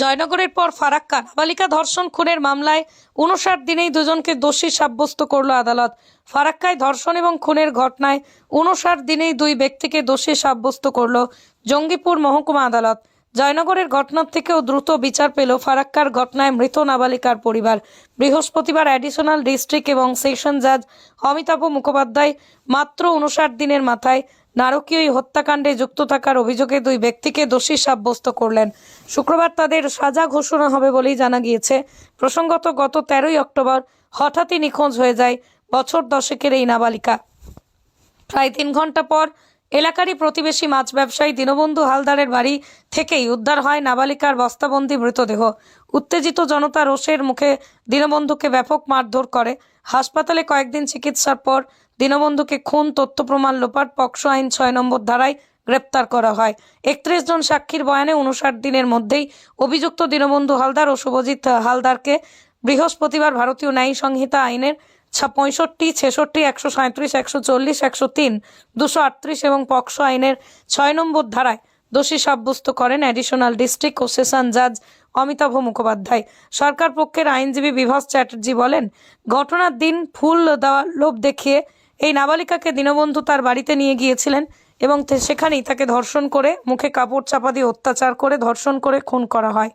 জয়নগরের পর ফারাক্কা নাবালিকা ধর্ষণ, খুনের মামলায় উনষাট দিনেই দুজনকে দোষী সাব্যস্ত করল আদালত। ফারাক্কায় ধর্ষণ এবং খুনের ঘটনায় উনষাট দিনেই দুই ব্যক্তিকে দোষী সাব্যস্ত করল জঙ্গিপুর মহকুমা আদালত। জয়নগরের ঘটনার থেকেও দ্রুত বিচার পেল ফারাক্কার ঘটনায় মৃত নাবালিকার পরিবার। বৃহস্পতিবার অ্যাডিশনাল ডিস্ট্রিক্ট এবং সেশন জাজ অমিতাভ মুখোপাধ্যায় মাত্র উনষাট দিনের মাথায় নারকীয় হত্যাকাণ্ডে যুক্ত থাকার অভিযোগে দুই ব্যক্তিকে দোষী সাব্যস্ত করলেন। শুক্রবার তাদের সাজা ঘোষণা হবে বলেই জানা গিয়েছে। প্রসঙ্গত, গত তেরোই অক্টোবর হঠাৎই নিখোঁজ হয়ে যায় বছর দশেকের এই নাবালিকা। প্রায় তিন ঘণ্টা পর এলাকারই প্রতিবেশী মাছ ব্যবসায়ী দীনবন্ধু হালদারের বাড়ি থেকেই উদ্ধার হয় নাবালিকার বস্তাবন্দি মৃতদেহ। উত্তেজিত জনতা রোষের মুখে দীনবন্ধুকে ব্যাপক মারধর করে। হাসপাতালে কয়েকদিন চিকিৎসার পর দীনবন্ধুকে খুন, তথ্য প্রমাণ লোপাট, পক্সো আইন ছয় নম্বর ধারায় গ্রেপ্তার করা হয়। একত্রিশ জন সাক্ষীর বয়ানে উনষাট দিনের মধ্যেই অভিযুক্ত দীনবন্ধু হালদার ও শুভজিৎ হালদারকে বৃহস্পতিবার ভারতীয় ন্যায় সংহিতা আইনের পঁয়ষট্টি, ছেষট্টি, একশো সাঁত্রিশ একশো চল্লিশ, একশো তিন, দুশো আটত্রিশ এবং পক্সো আইনের ছয় নম্বর ধারায় দোষী সাব্যস্ত করেন অ্যাডিশনাল ডিস্ট্রিক্ট ও সেশন জাজ অমিতাভ মুখোপাধ্যায়। সরকার পক্ষের আইনজীবী বিভাস চ্যাটার্জি বলেন, ঘটনার দিন ফুল দেওয়ার লোভ দেখিয়ে এই নাবালিকাকে দীনবন্ধু তার বাড়িতে নিয়ে গিয়েছিলেন এবং সেখানেই তাকে ধর্ষণ করে মুখে কাপড় চাপা দিয়ে অত্যাচার করে ধর্ষণ করে খুন করা হয়।